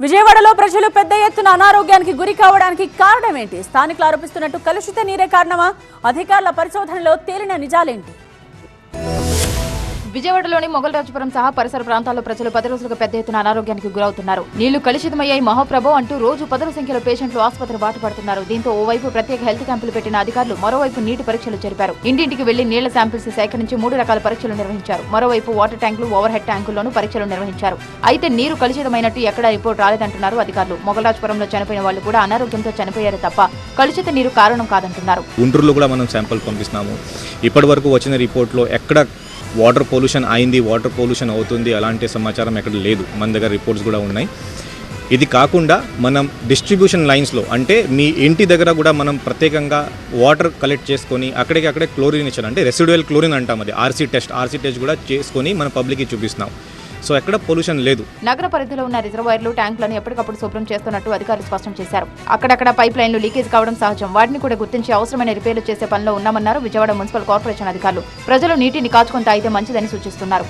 విజయవాడలో ప్రజలు పెద్ద ఎత్తున అనారోగ్యానికి గురి కావడానికి కారణం ఏంటి స్థానికులు ఆరోపిస్తున్నట్టు కలుషిత నీరే కారణమా? అధికారుల పరిశోధనలో తేలిన నిజాలేంటి? విజయవాడలోని మొగలరాజపురం సహా పరిసర ప్రాంతాల్లో ప్రజలు పది రోజులుగా పెద్ద ఎత్తున అనారోగ్యానికి గురవుతున్నారు. నీళ్ళు కలుషితమయ్యాయి. మహాప్రభు అంటూ రోజు పదుల సంఖ్యలో పేషెంట్లు ఆసుపత్రి బాట పడుతున్నారు దీంతో ఓవైపు ప్రత్యేక హెల్త్ క్యాంపులు పెట్టిన అధికారులు మరోవైపు నీటి పరీక్షలు జరిపారు. ఇంటింటికి వెళ్ళి నీళ్ళ శాంపిల్స్ సేకరించి మూడు రకాల పరీక్షలు నిర్వహించారు. మరోవైపు వాటర్ ట్యాంకులు ఓవర్ హెడ్ ట్యాంకుల్లోనూ పరీక్షలు నిర్వహించారు. అయితే నీరు కలుషితమైనట్టు ఎక్కడా రిపోర్ట్ రాలేదంటున్నారు అధికారులు. మొగలరాజపురంలో చనిపోయిన వాళ్ళు కూడా అనారోగ్యంతో చనిపోయారు తప్ప కలుషిత నీరు కారణం కాదంటున్నారు. గుంటూరులో కూడా మనం శాంపుల్ పంపిస్తున్నాము. ఇప్పటి వరకు వచ్చిన రిపోర్ట్లో ఎక్కడ వాటర్ పొల్యూషన్ అయింది వాటర్ పొల్యూషన్ అవుతుంది అలాంటి సమాచారం ఎక్కడ లేదు. మన దగ్గర రిపోర్ట్స్ కూడా ఉన్నాయి. ఇది కాకుండా మనం డిస్ట్రిబ్యూషన్ లైన్స్లో అంటే మీ ఇంటి దగ్గర కూడా మనం ప్రత్యేకంగా వాటర్ కలెక్ట్ చేసుకొని అక్కడికి అక్కడే క్లోరిన్ ఇచ్చారు. అంటే రెసిడ్యువల్ క్లోరిన్ అంటాం అది. ఆర్సీ టెస్ట్ ఆర్సీ టెస్ట్ కూడా చేసుకొని మన పబ్లిక్కి చూపిస్తున్నాం. సో ఎక్కడ పొల్యూషన్ లేదు. నగర పరిధిలో ఉన్న రిజర్వాయర్లు ట్యాంకులను ఎప్పటికప్పుడు శుభ్రం చేస్తున్నట్టు అధికారులు స్పష్టం చేశారు. అక్కడక్కడ పైప్ లైన్లు లీకేజ్ కావడం సహజం. వాటిని కూడా గుర్తించి అవసరమైన రిపేర్లు చేసే పనిలో ఉన్నామన్నారు విజయవాడ మున్సిపల్ కార్పొరేషన్ అధికారులు. ప్రజలు నీటిని కాచుకొని తాగితే మంచిదని సూచిస్తున్నారు.